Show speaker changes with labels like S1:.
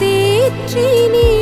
S1: தந்து